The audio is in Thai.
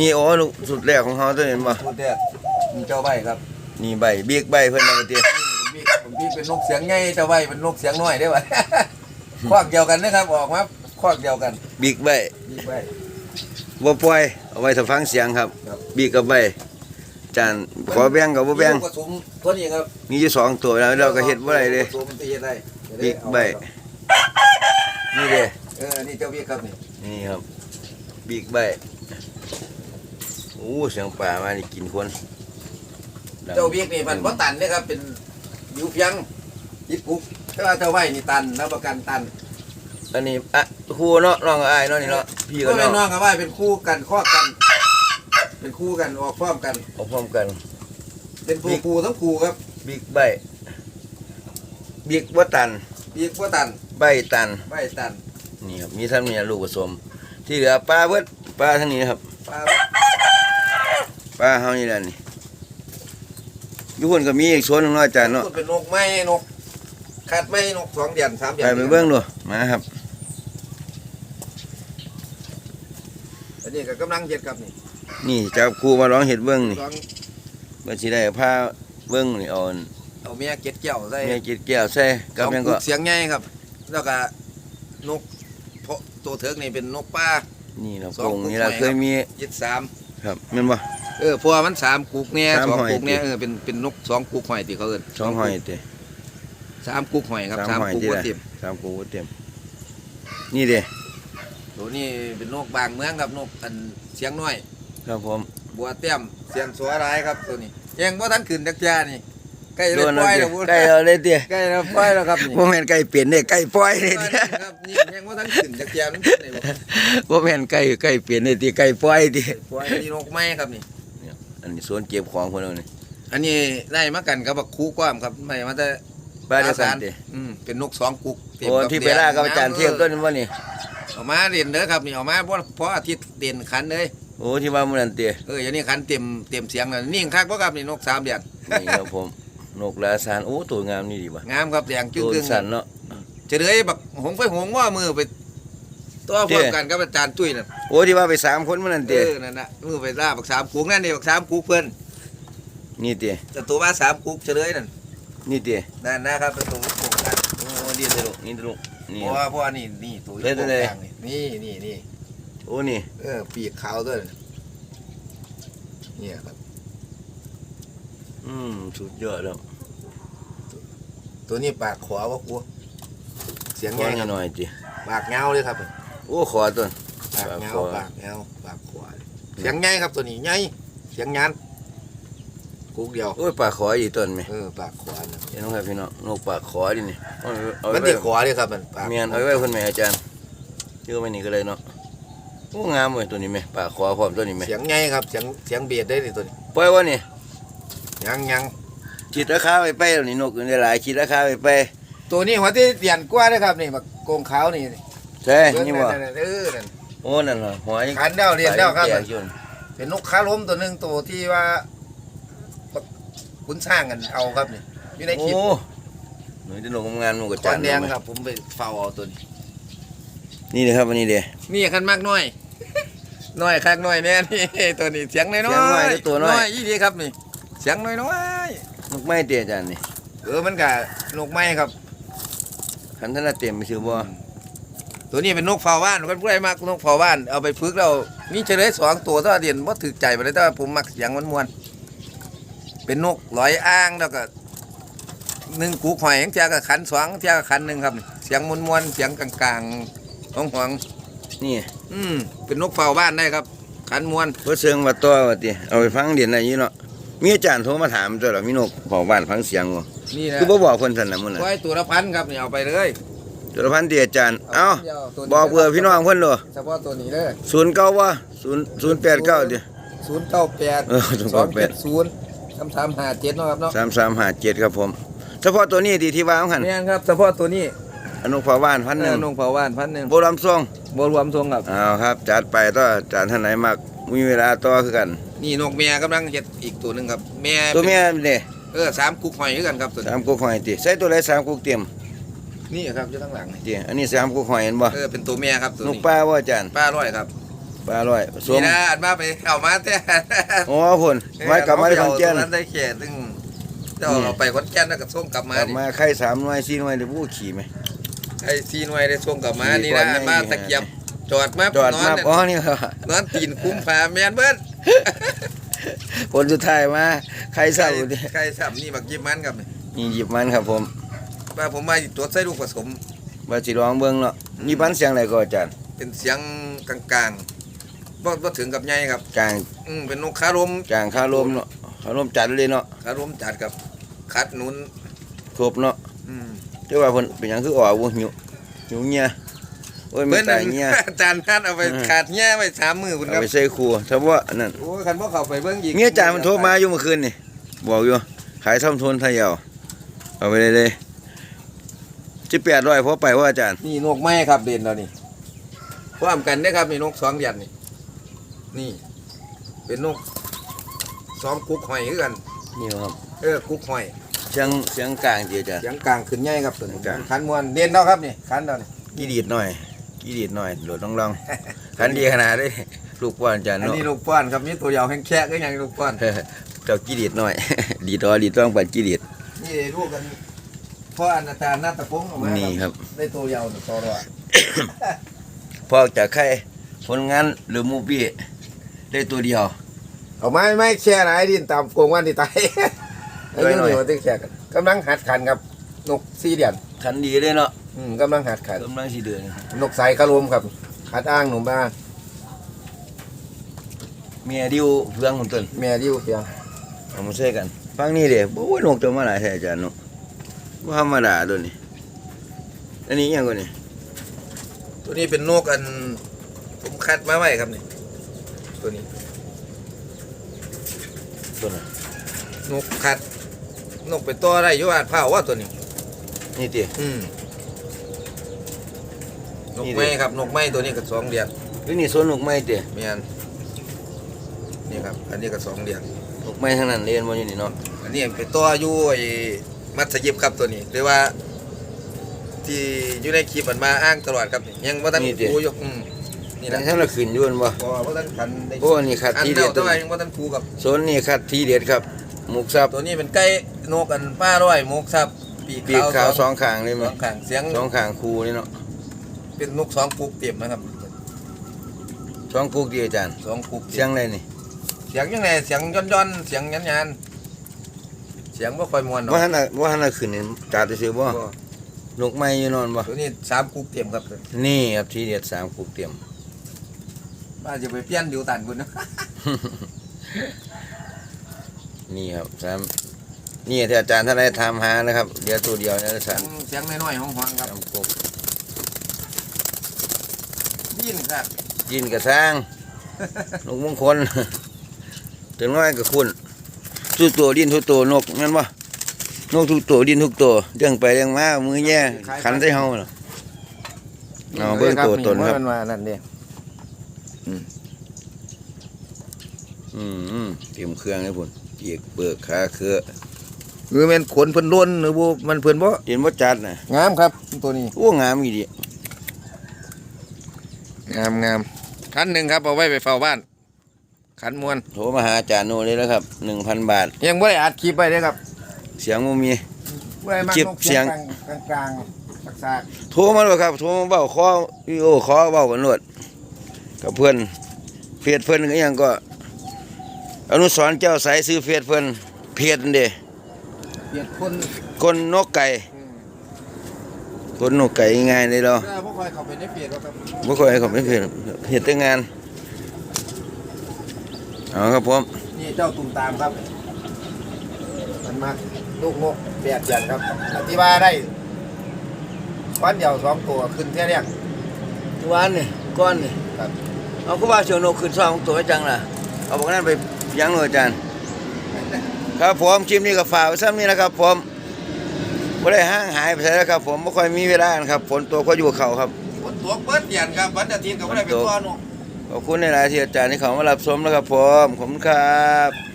นี่โอ้ลูกสุดแรกของเขาตัวเห็นบ่พูดเด้อมีเจ้าใบครับนี่ใบเบียกใบเพิ่นเอาไปติผมพี่ผมพี่เป็นนกเสียงใหญ่เจ้าใบเป็นนกเสียงน้อยได้อวะควักเดียวกันนะครับออกมาควักเดียวกันบีกใบมีใบบ่ปล่อยเอาไว้ถ้าฟังเสียงครับครับบีกกับใบจานขอแบ่งกับบ่แบ่งมีลูกผสมตัวนี้ครับมีอยู่สองตัวแล้วเราก็เฮ็ดบ่ได้เลยผสมมันจะเฮ็ดได้บิ๊กใบนี่เด้เออนี่เจ้าพี่ครับนี่นี่ครับบีกใบ โอ้เสียงป่ามานี่กินคนดังเจ้าพี่นี่มันบ่ตันเด้อครับ เป็นอยู่เพียงยิบกุ๊กแต่ว่าเจ้าใบนี่ตันรับประกันตันอันนี้อะครูเนาะน้องกับอ้ายเนาะนี่เนาะพี่ก็กับแม่น้องน้องกับว่าเป็นคู่กันข้อกัน เป็นคู่กันออกพร้อมกัน เอาพร้อมกัน เป็นผู้คู่ทั้งคู่ครับบิ๊กใบบิ๊กว่าตันพี่บ่ตันใบตันใบตันนี่ครับ มีท่านมีลูกผสม ที่เหลือปลาเบิดปลาทั้งนี้ครับ ปลา ปลาเฮานี่แหละนี่ทุกคนก็มีอีกส่วนหนึงเนาะอาจารย์เนาะเป็นนกไม้นกขัดไม้นกสองเดือนสามเดืไปไปเบิ่งดูมาครับ อันนี้ก็กำลังเฮ็ดครับนี่นี่จับครูมาร้องเห็ดเบิ่งนี่ลองมันสิได้ผ้าเบิ่งนี่เอาเอาเมียเก็ดแก้วใส่แม่กิดแก้วใส่กับหยังก็เสียงใหญ่ครับ แล้วก็นกเพราะตัวเถิกนี่เป็นนกป่า นี่เนาะสองกงกุ๊กนี่ล่ะหน่อยเคยมี ยึดสาม ครับแม่นบ่ เออเพราะวกมันสามกุกเนี่ยสามสองหอย กุกเนี่ยติเออเป็นเป็นนกสองกุกหอยที่เขาเอิ้นสองหอยติสามกุกหอยครับสาสามมหอยกุกที่หัวไหนเต็มสามกูเต็มนี่เด้ตัวนี้เป็นนกบางเมืองครับนกอันเสียงน้อย ครับผม บัวเตี้ยมเสียงสัวร้ายครับตัวนี้ยังบ่ทันขึ้นจักจานี่ใกล้โดจะนปแล้วล่อยติแล้วบุญใกล้เอาเลยติใกล้จะปล่อยแล้วครับนี่บ่แม่นไก่เปลี่ยนเด้ไก่ปล่อยเด้ติครับนี่ยังบ่ทันขึ้นจักจามันขึ้นได้บ่บ่แม่นไก่ไก่เปลี่ยนเด้ติไก่ปล่อยติปล่อยนี่นกไม้ครับนี่อั นนี้สวนเก็บของเพิ่นเอานี่อันนี้ได้มากันกับบักคูกว้ามครับไม่มาแต่บ้านเดียวกันติอืมเป็นนกสองกุกเต็มโอ้กับที่ไปล่ากับอาจารย์เทียบต้นบ่นี่เอามาเรียนเด้อครับนี่เอามาเพราะเพราะอาทิตย์เด่นขันเลยโอ้ที่ว่ามื้อนั้นติเอออย่างนี้ขันเต็มเต็มเสียงแล้วนิ่งคักบ่ครับนี่นกสามเดือนนี่ครับผมนกลาซานโอ้ตัวงามนี่ดีว่ะงามครับแดงจึ้งตัวกึ่งสันเนาะ จะเลยบักหงไปหงว่ามือไป ตัวพร้อมกันกับอาจารย์ตุ้ยนั่นโอ้ที่ว่าไปสามคนมื้อนั้นเอติอนั่นน่ะมือไปล่าบักสามกุกนั่นนี่บักสามกุกเพิ่นนี่ติแต่ตัวว่าสามกุกเฉลยนั่นนี่ตินั่นนะครับเป็นตัวกุกกันโอ้นี่เด้อลูกนี่เด้อลูกนี่เพราะว่าเพราะว่านี่นี่ตัวเล่นได้เลยกลางนี่นี่นี่โอ้นี่เออปีกขาวด้วยเนี่ยครับอืมสุดยอดแล้วตัวนี้ปากขวาว่ากูเสียงขอไงครับหน่อยๆติปากเงาเลยครับ โอ้ขอต้นปากเงาปากขวาปากเงาปากขวาเสียงไงครับตัวนี้ไงเสียงงานกุกเดียวโอ้ยปลาขออีกต้นไหมเออปากขวานะเห็นน้องครับพี่น้องนกปลาขอดินี่เอาเอามันไว้ติดขวาเลยครับมันปากเมียนเอาไว้คนแม่อาจารย์ชื่อไว้นี่ก็เลยเนาะโอ้งามเว้ยตัวนี้ไหมปลาขอพร้อมตัวนี้ไหมเสียงไงครับเสียงเสียงเบียดได้เลยตัวนี้ปล่อยวะนี่ยังยังคิดราคาไปไปแล้วนี่นกได้หลายคิดราคาไปไปตัวนี้หัวที่เตียนกว่าเลยครับนี่บักโกงขาวนี่ ใช่เบิ่งนี่บ่นั่นนั่นเออนั่นโอ้นั่นเหรอหัวยังขันเด้าเรียนเด้าครับแก่อยู่นั่นเป็นนกขาล้มตัวหนึงตัวที่ว่าบักคุณสร้างกันเอาครับนี่อยู่ในคลิปโอ้หนูจะลงงานมันก็จาจานนแดงครับ ผมไปเฝ้าเอาตัวนี้นี่เลยครับอันนี้เด้นี่คันมากน้อยน้อยคักน้อยแน่นี่ตัวนี้เสียงน้อยน้เสียงน้อยหรือตัวน้อยยี่ดีครับนี่เสียงน้อยน้อยนกไม้เตี้ยอาจารย์นี่เออมันกับนกไม้ครับคันท่านเต็มไปชื่อบ่ ตัวนี้เป็นนกเฝ้าบ้านคนผู้ใดมักนกเฝ้าบ้านเอาไปฝึกเรามีเฉลยสองตัวถ้าเดียนว่าถือใจไปเลยแต่ว่าผมมักเสียงมันมวนๆเป็นนกลอยอ้างแล้วก็หนึ่งกูหอยเทียกับขันสองเทียกับขันหนึ่งครับ เสียงมวนมวนๆเสียงกลางๆของหวงนี่ๆอืมเป็นนกเฝ้าบ้านได้ครับ ขันมวนเพื่อเสียงว่าตัวว่าติเอาไปฟังเด่นอะไรอยู่เนาะมีอาจารย์โทรมาถามตัวเรามีนกเผาบ้านฟังเสียงบ่นี่นะคือบ่บอกคนสั่นน่ะมื้อนั้นไว้ตัวละพันครับนี่เอาไปเลย จุลพันธ์เตียอาจารย์เอ้าตัวนี้บอกเพื่อพี่น้องเพิ่นโลเฉพาะตัวนี้เลยศูนย์เก้าว่าศูนย์ศูนย์แปดเก้าดิศูนย์เก้าแปดเออสองเจ็ด098ศูนย์สามสามห้าเจ็ดเนาะครับเนาะสามสามห้าเจ็ดครับผมเฉพาะตัวนี้ที่ที่วางหันเนี่ยครับเฉพาะตัวนี้อนุภาว่านพันหนึ่งเออนงเผาว่านพันหนึ่งโบราณทรงบรวมทรงครับอ้าวครับ จัดไปต่ออาจารย์ท่านไหนมักมีเวลาต่อคือกัน นี่นกเมียกำลังเฮ็ดอีกตัวหนึ่งครับแม่ตัวเมียนี่เออสามกุกหอยคือกันครับตัวนี้สามกุกหอยติใส่ตัวไหนสามกุกเตรียม นี่ครับอยู่ข้างหลังนี่ติอันนี้สามกุกหอยเห็นบ่เออเป็นตัวเมียครับตัวนกนี้ป้าว่าอาจารย์ป้าร้อยครับปลาลอยผสนี่มนะอันมาไปเอามาแต่อ๋อพุ่นมากลับมาได้ขอนแก่นนั้นได้เขตซึ่งเจ้าเราไปขอนแก่นแล้วก็ส่งกลับมากลับนี่มาไข่สามหน่วยสี่หน่วยเดี๋ยวผู้ขี่ไหม ไอ้ซีหน่วยได้ส่งกลับมาขี่นี่ก่อนะนอันมาไงตะเกียบจอดมาจอดนอมานเนี่ยอ๋อนี่ครับนอนตีนคุ้มฟ้าแม่นเบิ้ผลสุดท้ายมาไข่ใครเศร้าดิใครสับนี่บักยิบมันครับนี่นี่หยิบมันครับผม ว่าผมมาตรวจใส่ลูกผสม ว่าสิร้องเบิ่งเนาะนี่ปันเสียงอะไรก็อาจารย์เป็นเสียงกลางๆบ่บ่ถึงกับใหญ่ครับ กลางอืมเป็นนกคารมกลางคาลมเนาะคาลมจัดเลยเนาะคารมจัดกับคัดหนุนครบเนาะอืมเจ้าว่าเพิ่นเป็นหยังคือออกบ่หิวหิวเงียโอ้ยมัเพิ่นนตานั่ยนเงียอาจารย์ท่านเอาไปอืม ขาดแง่ไว้สามมือคุณคเอารับไปใส่ครัวถ้าว่าอันนั่นโอ้ยคันบ่เข้าไปเบิ่งอีกเมียจ่ายมันโทรมาอยู่เมื่อคืนนี่บอกอยู่ขายซ่อมทุนไทยเอาเอาไปเลยเลย สิบแปดร้อยพอไปว่าอาจารย์นี่นกไม้ครับเด่นแล้วนี่พร้อมกันเด้อครับนี่นกสองเหรียญนี่นี่ เป็นนกสองกุกหอยคือกัน นี่ครับเออกุกหอยเสียงเสียงกลางดีอาจารย์ เสียงกลางขึ้นใหญ่ครับตัวนี้กลางคันมวนเด่นแล้วครับนี่คันแล้วนี่กี่ดีดหน่อยกี่ดีดหน่อยโหลดลองลองขันดีขนาดเลยลูกป้อนอาจารย์อันเนาะนี้ลูกป้อนครับนี่ตัวยาวแห้งแค่ก็ยังลูกป้อน เจ้ากี่ดีดหน่อย ดีดอดีดต้องปัดกี่ดีดนี่ลูกกัน พ่ออนาจารย์นัตพงศ์ออกมานี่ครับ ได้ตัวยาวหนึ่งตัวละพอจากใครผลงานหรือมูปี้ได้ตัวเดียว เอาไม้ไม้แช่ไหนดินตามโกงวันที่ตายไอ้ด้วยนี่หน่อยนี่ว่าที่แช่กันกำลังหัดขันครับนกสี่เดือนขันดีเลยเนาะอืมกำลังหัดขันกำลังสีเดือนนกสายคารมครับขัดอ้างหนุ่มบ้านเมียดิวเพื่องคนต้นแม่ดิ้วเพียงเอามาใส่กันฟังนี่เด้โอ้ยนกตัวมาหลายแท้อาจารย์เนาะบ่ธรรมดาตัวนี้ อันนี้อิหยังกว่านี่ตัวนี้เป็นนกอันผมคัดมาไว้ครับนี่ตัวนี้ตัวนั้นนกคัด นกเป็นตัวอะไรอยู่อาดเผาว่าตัวนี้ นี่ติอืมนกนี่ดิไม้ครับนกไม้ตัวนี้ก็สองเดือนนี่นี่สวนนกไม้ติเมียนนี่ครับ อันนี้ก็สองเดือนนกไม้ทั้งนั้นเรียนบ่อยู่นี่เนาะอันนี้เป็นตัวอยู่ไอ้ มัสยิดครับตัวนี้หรือว่า ที่อยู่ในคลิปมันมาอ้างตลอดครับ ยังว่าท่านครูอยู่อืมนี่นี่นะทั้งละขึ้นอยู่นั่นบ่บ่ว่าท่านขันได้โอ้นี่ขัดอันทีเดีเด็ยวดตัตัววยังว่าท่านครูกับสวนนี่ขัดทีเด็ดครับหมุกซับตัวนี้เป็นไก่นกอันป้าร้อยมกซับปีกปีกขาวสองข้างเลยสมั้อยงข้างเสียงสองข้างคู่นี่เนาะเป็นนกสองกุกเต็มนะครับสองกุกดีอาจารย์สองกุกเสียงอะไรนี่เสียงยังไงเสียงย่อนย่อนๆเสียงยันยันๆเสียงบ่ค่อยมวนเนาะว่าหันน่ะว่าหันน่ะขึ้นนี่จัดซื่อบ่บ่นกไม้อยู่นอนบ่ตัวนี้สามกุกเต็มครับนี่ครับทีเด็ดสามกุกเตรียมป้าจะไปเปลี่ยนอยู่ตันบุญนะนี่ครับสามนี่ที่อาจารย์ท่านได้ทำหานะครับ เดี๋ยวตัวเดียวนะสามเสียงน้อยๆห้องๆครับสามกุกยินครับยินกระสร้างนกมงคลถึงน้อยกับคุณ ทุกตัวดินทุกตัวนกแม่นบ่นกทุกตัวดินทุกตัวเรื่องไปเรื่องมามือแย่ขันใส่เฮาเนาะเอาเบิ่งตัวตนครับมันมานั่นเด้อืมเตรียมเครื่องให้พุ่นเกียกเปิกขาเครือคือแม่นขนเพิ่นล้นหรือบ่มันเพิ่นบ่เห็นบ่จัดน่ะงามครับตัวนี้โอ้งามอีดิงามงามคันหนึ่งครับเอาไว้ไปเฝ้าบ้าน คันมวนโทรมาหาอาจารย์โนเลยแล้วครับ1,000บาท ยังบ่ได้อัดคลิปไว้เด้อครับ เสียงบ่มี บ่ได้มาคลิปนกเสียง กลางกลางๆสักซากโทรมาเลยครับโทรมาเบ้าขอวิดีโอขอเบ้ากันโลดกับเพื่อนเฟซเพิ่นก็ยังก็อนุสรณ์เจ้าสายซื้อเฟซเพิ่นเพจนั่นเด้เปลี่ยนคนคนนกไก่อืมคนนกไก่ง่ายเลยเรา เออบ่ค่อยเข้าไปในเพจหรอกครับ บ่ค่อยให้เขาไปเพจเฮ็ดแต่งาน เอาครับผมนี่เจ้าตุ่มตามครับ มันมาลูกนกแปดเดือนครับอธิบายได้วันเดียวสองตัวขึ้นแค่เรียกวานนี่ก้อนนี่ครับเอาคือว่าเชียวนกขึ้นซ่องตัวจังล่ะ เอาพวกนั้นไปยังเลยอาจารย์ ครับผมคลิปนี้ก็ฝากไว้ซ้ำนี้นะครับผมบ่ได้ห่างหายไปไหนแล้วครับ ผมบ่ค่อยมีเวลานะครับฝนตกก็อยู่กับเขาครับฝนตกเปิดเดือนครับวันอาทิตย์ก็บ่ได้ไปตัวนก ขอบคุณในหลายที่อาจารย์ที่เขามารับชมนะครับผมขอบคุณครับ